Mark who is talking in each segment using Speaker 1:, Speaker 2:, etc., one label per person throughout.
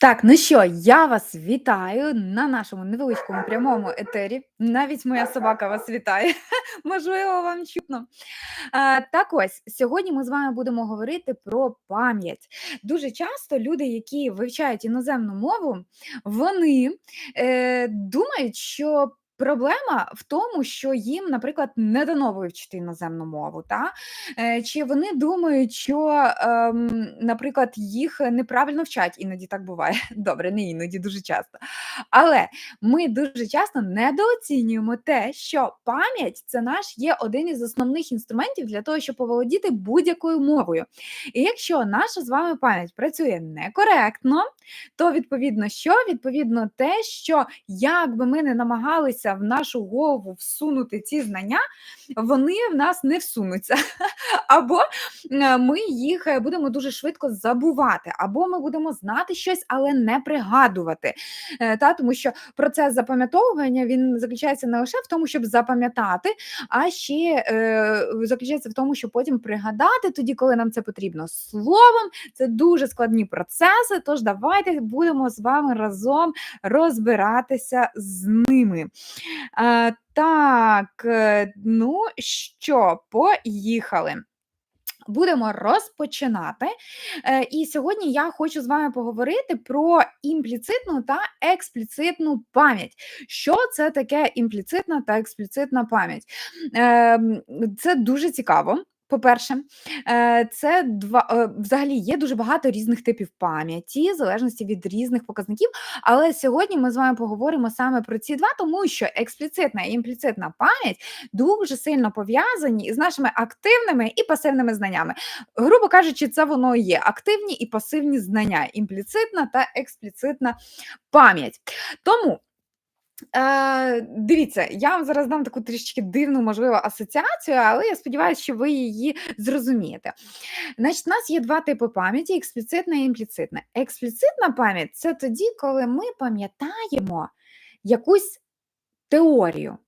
Speaker 1: Так, ну що, я вас вітаю на нашому невеличкому прямому етері. Навіть моя собака вас вітає. Можливо, вам чутно. А, так ось сьогодні ми з вами будемо говорити про пам'ять. Дуже часто люди, які вивчають іноземну мову, вони е, думають, що. Проблема в тому, що їм, наприклад, не дано вивчити іноземну мову, та? Е, чи вони думають, що, ем, наприклад, їх неправильно вчать, іноді так буває. Добре, не іноді, дуже часто. Але ми дуже часто недооцінюємо те, що пам'ять це наш є один із основних інструментів для того, щоб поволодіти будь-якою мовою. І якщо наша з вами пам'ять працює некоректно, то відповідно що? Відповідно, те, що як би ми не намагалися в нашу голову всунути ці знання, вони в нас не всунуться. Або е, ми їх е, будемо дуже швидко забувати, або ми будемо знати щось, але не пригадувати. Е, Та, Тому що процес запам'ятовування він заключається не лише в тому, щоб запам'ятати, а ще е, заключається в тому, щоб потім пригадати тоді, коли нам це потрібно. Словом, це дуже складні процеси. Тож давайте будемо з вами разом розбиратися з ними. Е, так, е, ну що, поїхали. Будемо розпочинати. Е, І сьогодні я хочу з вами поговорити про імпліцитну та експліцитну пам'ять. Що це таке імпліцитна та експліцитна пам'ять? Е, Це дуже цікаво. По-перше, е, це два е, взагалі є дуже багато різних типів пам'яті, в залежності від різних показників. Але сьогодні ми з вами поговоримо саме про ці два, тому що експліцитна і імпліцитна пам'ять дуже сильно пов'язані із нашими активними і пасивними знаннями. Грубо кажучи, це воно є активні і пасивні знання, імпліцитна та експліцитна пам'ять. Тому. Е, Дивіться, я вам зараз дам таку трішки дивну, можливо, асоціацію, але я сподіваюся, що ви її зрозумієте. Значить, у нас є два типи пам'яті: експліцитна і імпліцитна. Експліцитна пам'ять це тоді, коли ми пам'ятаємо якусь теорію,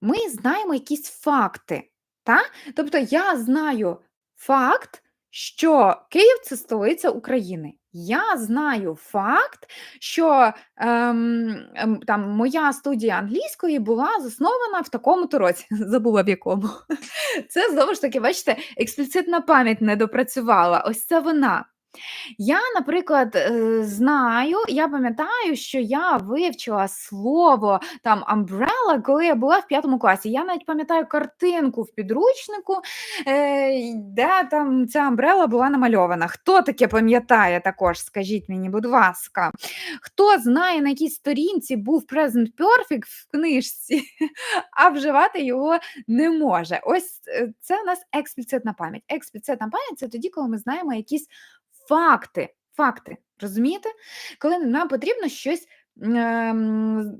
Speaker 1: ми знаємо якісь факти. Та? Тобто я знаю факт, що Київ це столиця України. Я знаю факт, що ем, ем, там моя студія англійської була заснована в такому-то році. Забула в якому. Це знову ж таки, бачите, експліцитна пам'ять не допрацювала. Ось це вона. Я, наприклад, е, знаю, я пам'ятаю, що я вивчила слово там umbrella, коли я була в п'ятому класі. Я навіть пам'ятаю картинку в підручнику, е, де там ця umbrella була намальована. Хто таке пам'ятає також? Скажіть мені, будь ласка, хто знає, на якій сторінці був Present Perfect в книжці, а вживати його не може. Ось е, це у нас експліцитна пам'ять. Експліцитна пам'ять це тоді, коли ми знаємо якісь факти. Факти, розумієте? Коли нам потрібно щось ем,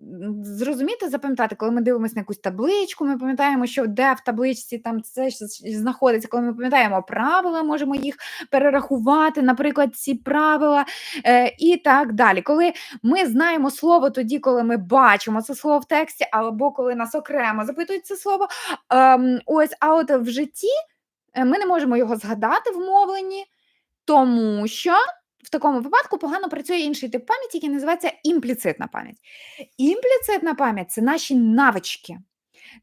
Speaker 1: зрозуміти, запам'ятати, коли ми дивимося на якусь табличку, ми пам'ятаємо, що де в табличці там це знаходиться, коли ми пам'ятаємо правила, можемо їх перерахувати, наприклад, ці правила е, і так далі. Коли ми знаємо слово тоді, коли ми бачимо це слово в тексті, або коли нас окремо запитують це слово, ем, ось, а от в житті е, ми не можемо його згадати в мовленні. Тому що в такому випадку погано працює інший тип пам'яті, який називається імпліцитна пам'ять. Імпліцитна пам'ять це наші навички.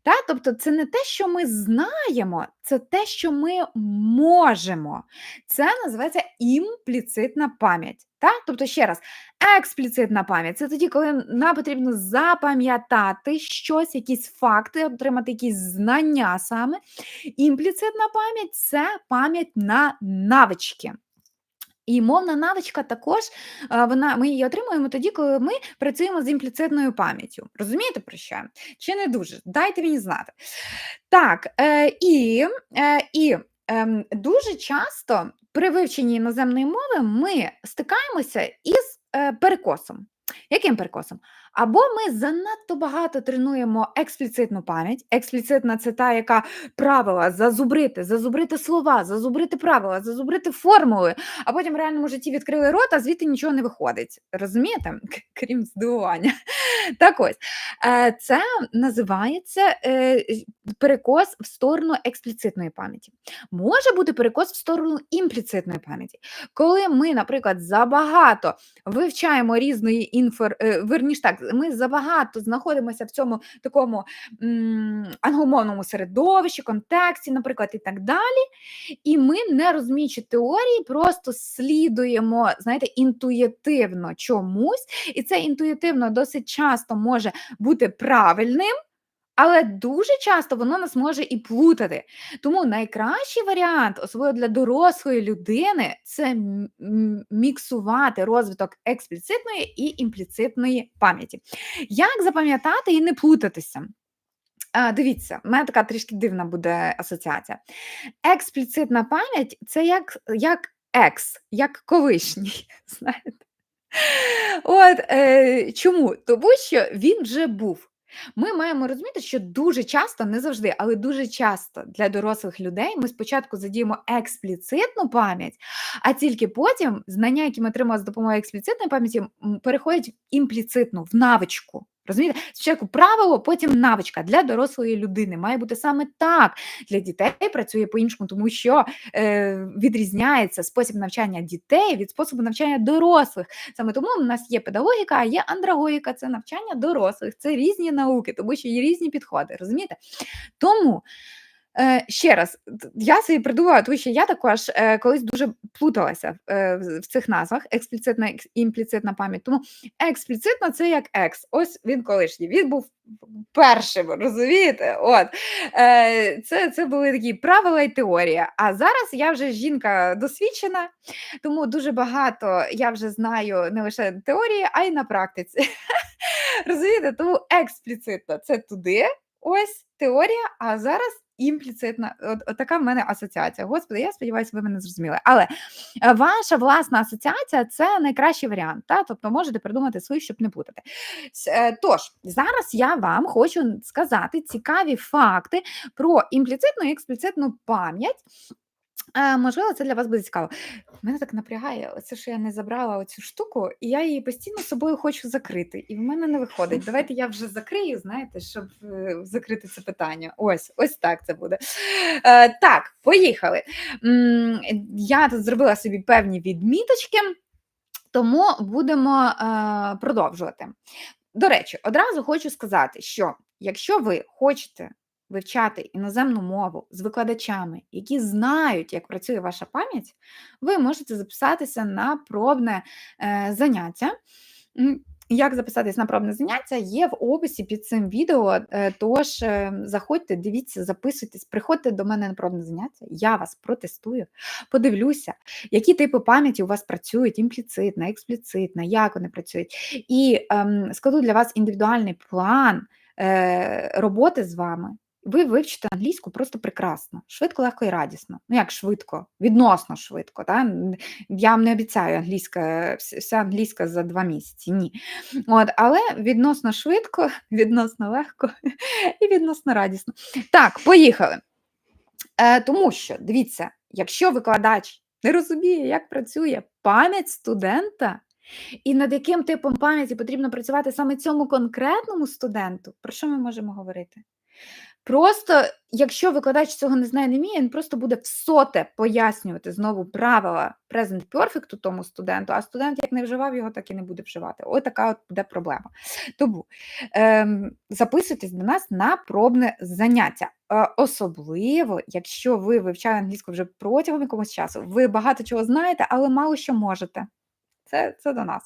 Speaker 1: Та? Тобто це не те, що ми знаємо, це те, що ми можемо. Це називається імпліцитна пам'ять. Та? Тобто, ще раз, експліцитна пам'ять це тоді, коли нам потрібно запам'ятати щось, якісь факти, отримати якісь знання саме. Імпліцитна пам'ять це пам'ять на навички. І мовна навичка також вона ми її отримуємо тоді, коли ми працюємо з імпліцитною пам'яттю. Розумієте про що? Чи не дуже? Дайте мені знати. Так, е, і е, і е, дуже часто при вивченні іноземної мови ми стикаємося із е, перекосом. Яким перекосом? Або ми занадто багато тренуємо експліцитну пам'ять. Експліцитна це та, яка правила зазубрити, зазубрити слова, зазубрити правила, зазубрити формули, а потім в реальному житті відкрили рот, звідти нічого не виходить. Розумієте? Крім здивування. Так ось, е, це називається е, перекос в сторону експліцитної пам'яті. Може бути перекос в сторону імпліцитної пам'яті. Коли ми, наприклад, забагато вивчаємо різної інфор... е, верніш так, ми забагато знаходимося в цьому такому англомовному середовищі, контексті, наприклад, і так далі. І ми, не розуміючи теорії, просто слідуємо, знаєте, інтуїтивно чомусь, і це інтуїтивно досить часто може бути правильним. Але дуже часто воно нас може і плутати. Тому найкращий варіант, особливо для дорослої людини, це міксувати розвиток експліцитної і імпліцитної пам'яті. Як запам'ятати і не плутатися? Дивіться, в мене така трішки дивна буде асоціація. Експліцитна пам'ять це як, як екс, як колишній. Знаєте? От, е, чому? Тому що він вже був. Ми маємо розуміти, що дуже часто, не завжди, але дуже часто для дорослих людей ми спочатку задіємо експліцитну пам'ять, а тільки потім знання, які ми отримали з допомогою експліцитної пам'яті, переходять в імпліцитну, в навичку. Розумієте? Спочатку правило, потім навичка для дорослої людини. Має бути саме так. Для дітей працює по-іншому, тому що е, відрізняється спосіб навчання дітей від способу навчання дорослих. Саме тому в нас є педагогіка, а є андрагогіка, це навчання дорослих, це різні науки, тому що є різні підходи. Розумієте? Тому. Е, ще раз, я собі придумала, тому що я також е, колись дуже плуталася е, в, цих назвах експліцитна і імпліцитна пам'ять. Тому експліцитно це як екс. Ось він колишній. Він був першим, розумієте? От е, це, це були такі правила і теорія. А зараз я вже жінка досвідчена, тому дуже багато я вже знаю не лише теорії, а й на практиці. Розумієте, тому експліцитно це туди, ось теорія, а зараз імпліцитна. От, от така в мене асоціація. Господи, я сподіваюся, ви мене зрозуміли. Але е, ваша власна асоціація це найкращий варіант. Та? Тобто можете придумати свою, щоб не путати. Е, Тож, зараз я вам хочу сказати цікаві факти про імпліцитну і експліцитну пам'ять. Можливо, це для вас буде цікаво. Мене так напрягає, оце, що я не забрала оцю штуку, і я її постійно собою хочу закрити. І в мене не виходить. Давайте я вже закрию, знаєте, щоб е, закрити це питання. Ось, ось так це буде. Е, так, поїхали. Я тут зробила собі певні відміточки, тому будемо е, продовжувати. До речі, одразу хочу сказати, що якщо ви хочете вивчати іноземну мову з викладачами, які знають, як працює ваша пам'ять, ви можете записатися на пробне е, заняття. Як записатись на пробне заняття, є в описі під цим відео. е, Тож е, заходьте, дивіться, записуйтесь, приходьте до мене на пробне заняття. Я вас протестую, подивлюся, які типи пам'яті у вас працюють, імпліцитна, експліцитна, як вони працюють. І ем, складу для вас індивідуальний план роботи з вами. Ви вивчите англійську просто прекрасно, швидко, легко і радісно. Ну як швидко, відносно швидко. Та? Я вам не обіцяю англійська, вся англійська за два місяці. Ні. От, але відносно швидко, відносно легко і відносно радісно. Так, поїхали. Е, тому що, дивіться, якщо викладач не розуміє, як працює пам'ять студента, і над яким типом пам'яті потрібно працювати саме цьому конкретному студенту, про що ми можемо говорити? Просто, якщо викладач цього не знає, не вміє, він просто буде всоте пояснювати знову правила present perfect тому студенту, а студент як не вживав його, так і не буде вживати. Ось така от буде проблема. Тому ем, записуйтесь до нас на пробне заняття. Е, Особливо, якщо ви вивчали англійську вже протягом якогось часу, ви багато чого знаєте, але мало що можете. Це, це до нас.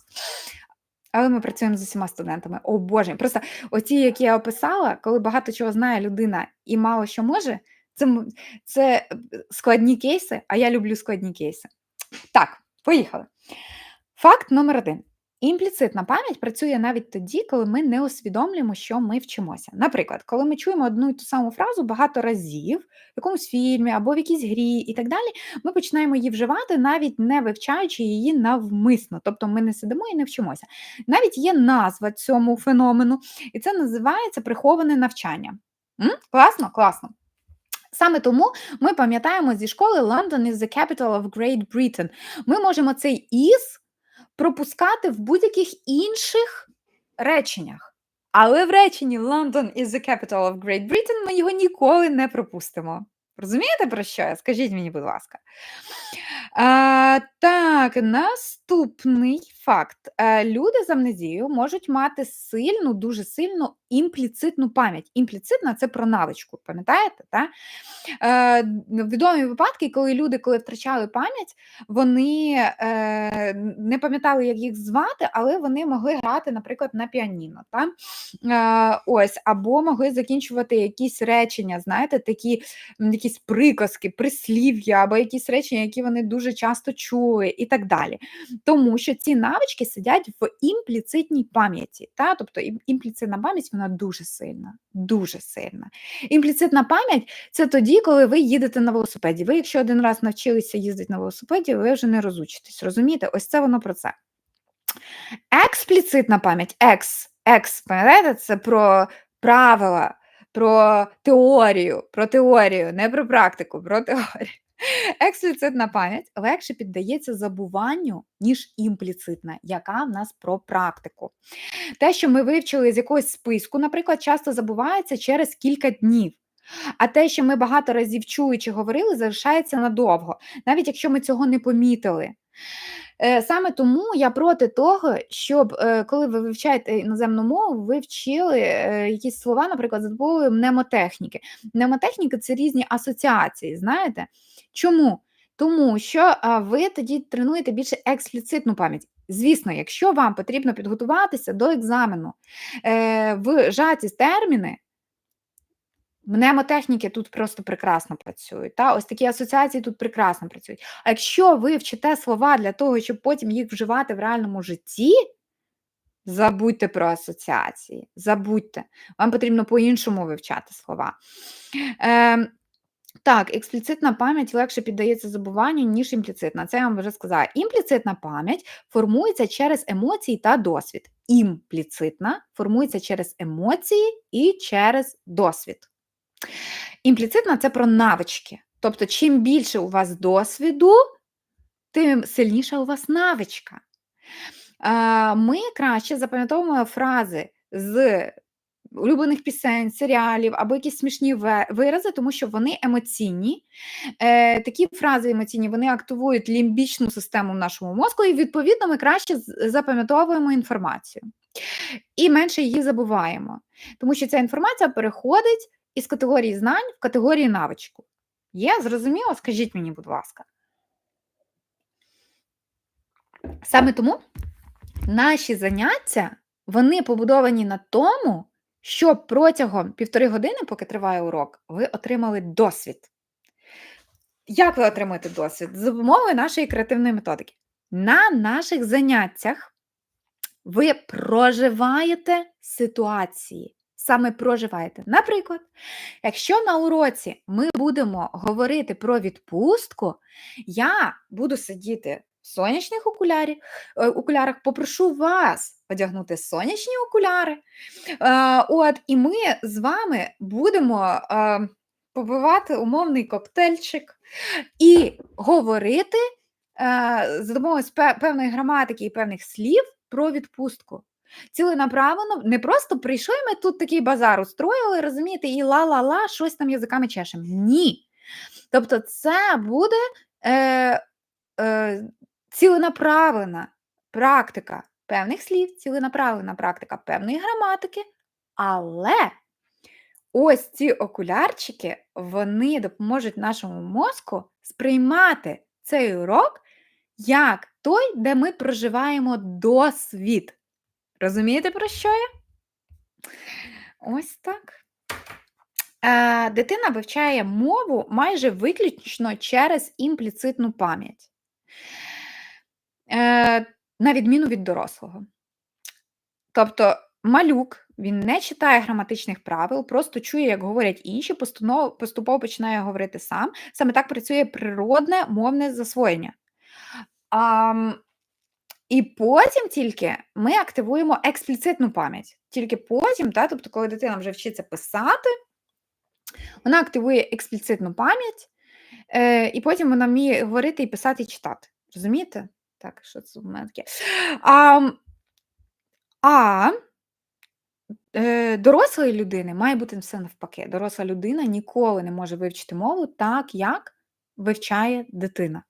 Speaker 1: Але ми працюємо з усіма студентами. О Боже, просто оті, які я описала, коли багато чого знає людина і мало що може, це, це е, складні кейси, а я люблю складні кейси. Так, поїхали. Факт номер один. Імпліцитна пам'ять працює навіть тоді, коли ми не усвідомлюємо, що ми вчимося. Наприклад, коли ми чуємо одну і ту саму фразу багато разів в якомусь фільмі або в якійсь грі і так далі, ми починаємо її вживати, навіть не вивчаючи її навмисно. Тобто ми не сидимо і не вчимося. Навіть є назва цьому феномену, і це називається приховане навчання. М? Класно? Класно. Саме тому ми пам'ятаємо зі школи London is the capital of Great Britain. Ми можемо цей із пропускати в будь-яких інших реченнях. Але в реченні London is the capital of Great Britain ми його ніколи не пропустимо. Розумієте, про що я? Скажіть мені, будь ласка. А, Так, наступний факт. Е, Люди з амнезією можуть мати сильну, дуже сильну імпліцитну пам'ять. Імпліцитна це про навичку, пам'ятаєте? Та? Е, Відомі випадки, коли люди, коли втрачали пам'ять, вони е, не пам'ятали, як їх звати, але вони могли грати, наприклад, на піаніно. Та? Е, ось, Або могли закінчувати якісь речення, знаєте, такі якісь приказки, прислів'я, або якісь речення, які вони дуже часто чули, і так далі. Тому що ці навички сидять в імпліцитній пам'яті. Та? Тобто імпліцитна пам'ять вона дуже сильна, дуже сильна. Імпліцитна пам'ять це тоді, коли ви їдете на велосипеді. Ви, якщо один раз навчилися їздити на велосипеді, ви вже не розучитесь. Розумієте? Ось це воно про це. Експліцитна пам'ять, екс, екс, пам'ятаєте, це про правила, про теорію, про теорію, не про практику, про теорію. Експліцитна пам'ять легше піддається забуванню, ніж імпліцитна, яка в нас про практику. Те, що ми вивчили з якогось списку, наприклад, часто забувається через кілька днів. А те, що ми багато разів чули чи говорили, залишається надовго, навіть якщо ми цього не помітили. Е, саме тому я проти того, щоб е, коли ви вивчаєте іноземну мову, ви вчили е, якісь слова, наприклад, за допомогою мнемотехніки. Мнемотехніка це різні асоціації, знаєте? Чому? Тому що ви тоді тренуєте більше експліцитну пам'ять. Звісно, якщо вам потрібно підготуватися до екзамену в жаті терміни, Мнемотехніки тут просто прекрасно працюють. Та? Ось такі асоціації тут прекрасно працюють. А якщо ви вчите слова для того, щоб потім їх вживати в реальному житті, забудьте про асоціації, забудьте, вам потрібно по-іншому вивчати слова. Е, так, експліцитна пам'ять легше піддається забуванню, ніж імпліцитна. Це я вам вже сказала. Імпліцитна пам'ять формується через емоції та досвід. Імпліцитна формується через емоції і через досвід. Імпліцитна це про навички. Тобто, чим більше у вас досвіду, тим сильніша у вас навичка. Ми краще запам'ятовуємо фрази з улюблених пісень, серіалів або якісь смішні вирази, тому що вони емоційні. Е, Такі фрази емоційні вони активують лімбічну систему в нашому мозку, і, відповідно, ми краще запам'ятовуємо інформацію і менше її забуваємо, тому що ця інформація переходить із категорії знань в категорії навичку. Є, зрозуміло? Скажіть мені, будь ласка. Саме тому наші заняття вони побудовані на тому, щоб протягом півтори години, поки триває урок, ви отримали досвід. Як ви отримаєте досвід? За допомогою нашої креативної методики. На наших заняттях ви проживаєте ситуації саме проживаєте. Наприклад, якщо на уроці ми будемо говорити про відпустку, я буду сидіти в сонячних окулярі, е, окулярах, попрошу вас одягнути сонячні окуляри. Е, от, І ми з вами будемо е, побивати умовний коктейльчик і говорити за допомогою певної граматики і певних слів про відпустку ціленаправлено, не просто прийшли ми тут такий базар устроїли, розумієте, і ла-ла-ла, щось там язиками чешемо. Ні. Тобто, це буде е, е, ціленаправлена практика певних слів, ціленаправлена практика певної граматики, але ось ці окулярчики вони допоможуть нашому мозку сприймати цей урок як той, де ми проживаємо досвід. Розумієте, про що я? Ось так. Е, Дитина вивчає мову майже виключно через імпліцитну пам'ять. Е, на відміну від дорослого. Тобто малюк, він не читає граматичних правил, просто чує, як говорять інші, поступово починає говорити сам. Саме так працює природне мовне засвоєння. Ам, і потім тільки ми активуємо експліцитну пам'ять. Тільки потім, та, тобто, коли дитина вже вчиться писати, вона активує експліцитну пам'ять, е, і потім вона вміє говорити і писати, і читати. Розумієте? Так, що це в мене таке? Ам, а е, дорослої людини має бути все навпаки. Доросла людина ніколи не може вивчити мову так, як вивчає дитина.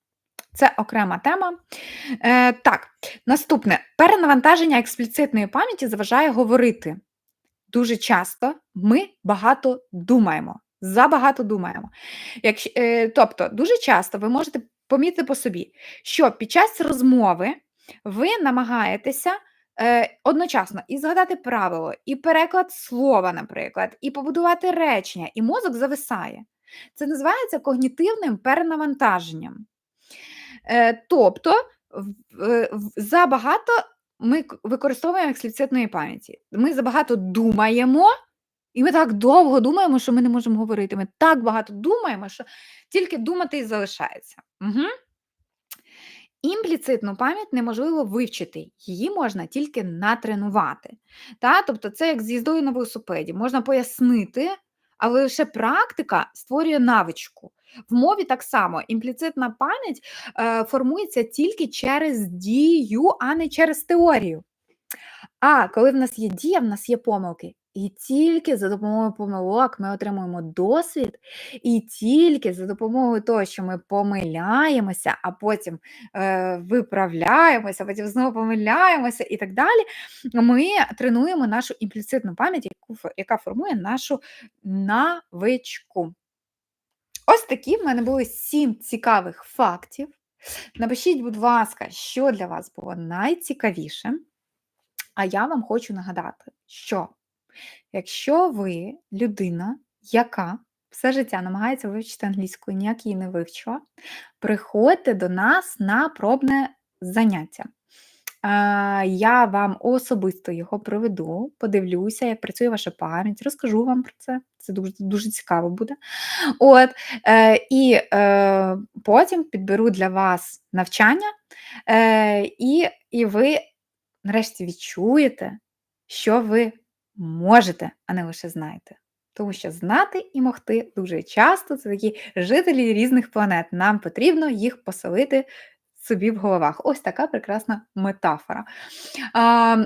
Speaker 1: Це окрема тема. Е, Так, наступне перенавантаження експліцитної пам'яті заважає говорити. Дуже часто ми багато думаємо, забагато думаємо. Якщо, е, Тобто, дуже часто ви можете помітити по собі, що під час розмови ви намагаєтеся е, одночасно і згадати правило, і переклад слова, наприклад, і побудувати речення, і мозок зависає. Це називається когнітивним перенавантаженням. Е, Тобто, е, забагато ми використовуємо експліцитної пам'яті. Ми забагато думаємо, і ми так довго думаємо, що ми не можемо говорити. Ми так багато думаємо, що тільки думати і залишається. Угу. Імпліцитну пам'ять неможливо вивчити, її можна тільки натренувати. Та? Тобто це як з їздою на велосипеді. Можна пояснити, але лише практика створює навичку. В мові так само імпліцитна пам'ять е, формується тільки через дію, а не через теорію. А коли в нас є дія, в нас є помилки. І тільки за допомогою помилок ми отримуємо досвід, і тільки за допомогою того, що ми помиляємося, а потім е, виправляємося, потім знову помиляємося і так далі, ми тренуємо нашу імпліцитну пам'ять, яку яка формує нашу навичку. Ось такі в мене були сім цікавих фактів. Напишіть, будь ласка, що для вас було найцікавіше. А я вам хочу нагадати, що якщо ви людина, яка все життя намагається вивчити англійську і ніяк її не вивчила, приходьте до нас на пробне заняття. Я вам особисто його проведу, подивлюся, як працює ваша пам'ять, розкажу вам про це. Це дуже, дуже цікаво буде. От, е, І е, потім підберу для вас навчання, е, і, і ви нарешті відчуєте, що ви можете, а не лише знаєте. Тому що знати і могти дуже часто це такі жителі різних планет. Нам потрібно їх поселити собі в головах. Ось така прекрасна метафора. А,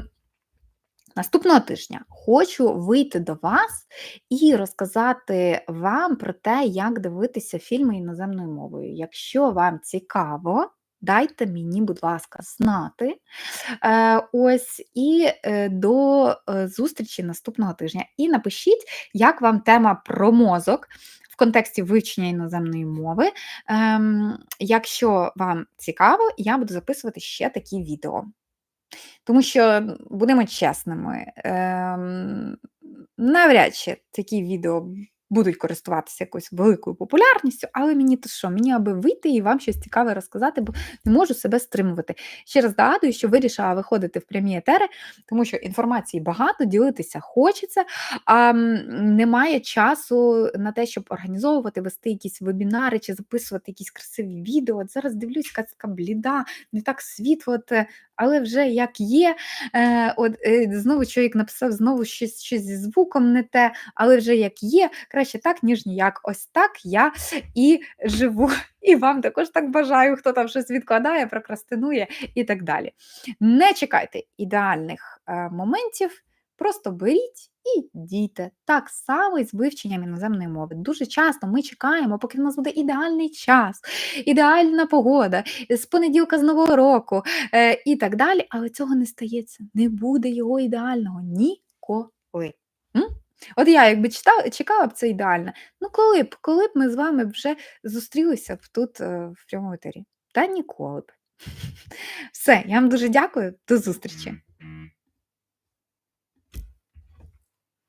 Speaker 1: Наступного тижня хочу вийти до вас і розказати вам про те, як дивитися фільми іноземною мовою. Якщо вам цікаво, дайте мені, будь ласка, знати. Е, ось і е, до е, зустрічі наступного тижня. І напишіть, як вам тема про мозок контексті вивчення іноземної мови. Ем, якщо вам цікаво, я буду записувати ще такі відео. Тому що, будемо чесними, ем, навряд чи такі відео будуть користуватися якоюсь великою популярністю, але мені то що? Мені аби вийти і вам щось цікаве розказати, бо не можу себе стримувати. Ще раз нагадую, що вирішила виходити в прямі етери, тому що інформації багато, ділитися хочеться, а немає часу на те, щоб організовувати, вести якісь вебінари чи записувати якісь красиві відео. От зараз дивлюсь, якась така бліда, не так світло, е, але вже як є. Е, от, е, знову чоловік написав знову щось, щось зі звуком не те, але вже як є, краще так, ніж ніяк. Ось так я і живу. І вам також так бажаю, хто там щось відкладає, прокрастинує і так далі. Не чекайте ідеальних е, моментів, просто беріть і дійте. Так само і з вивченням іноземної мови. Дуже часто ми чекаємо, поки в нас буде ідеальний час, ідеальна погода, з понеділка з нового року е, і так далі. Але цього не стається. Не буде його ідеального ніколи. М? От я якби читала, чекала б це ідеально. Ну коли б, коли б ми з вами вже зустрілися б тут е, в прямому етері? Та ніколи б. Все, я вам дуже дякую, до зустрічі.